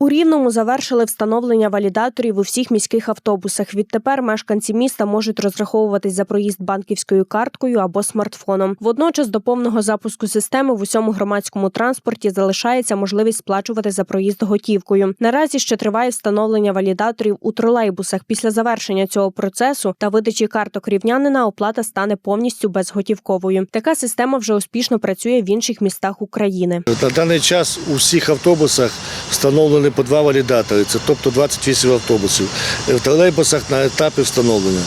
У Рівному завершили встановлення валідаторів у всіх міських автобусах. Відтепер мешканці міста можуть розраховуватись за проїзд банківською карткою або смартфоном. Водночас до повного запуску системи в усьому громадському транспорті залишається можливість сплачувати за проїзд готівкою. Наразі ще триває встановлення валідаторів у тролейбусах. Після завершення цього процесу та видачі карток рівнянина оплата стане повністю безготівковою. Така система вже успішно працює в інших містах України. На даний час у всіх автобусах встановлені по два валідатори, це тобто 28 автобусів. В тролейбусах на етапі встановлення.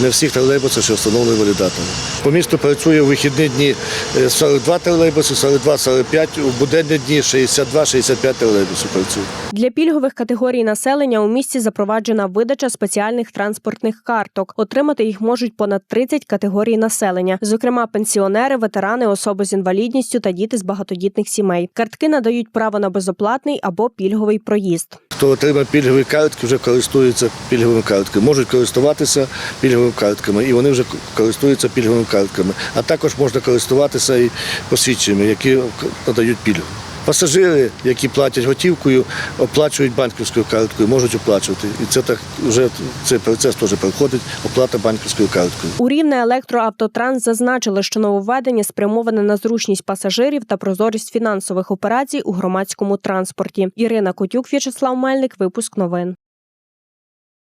Не всіх тролейбусах ще встановлені валідатори. По місту працює у вихідні дні е, 42 тролейбуси, 42-45, у буденні дні 62-65 тролейбусів працюють. Для пільгових категорій населення у місті запроваджена видача спеціальних транспортних карток. Отримати їх можуть понад 30 категорій населення, зокрема пенсіонери, ветерани, особи з інвалідністю та діти з багатодітних сімей. Картки надають право на безоплатний або пільговий проїзд. Хто отримав пільгові картки, вже користуються пільговими картками. Можуть користуватися пільговими картками, і вони вже користуються пільговими картками. А також можна користуватися і посвідченнями, які надають пільгу. Пасажири, які платять готівкою, оплачують банківською карткою, можуть оплачувати. І це так вже цей процес теж проходить, оплата банківською карткою. У рівне електроавтотранс зазначили, що нововведення спрямоване на зручність пасажирів та прозорість фінансових операцій у громадському транспорті. Ірина Котюк, В'ячеслав Мельник, випуск новин.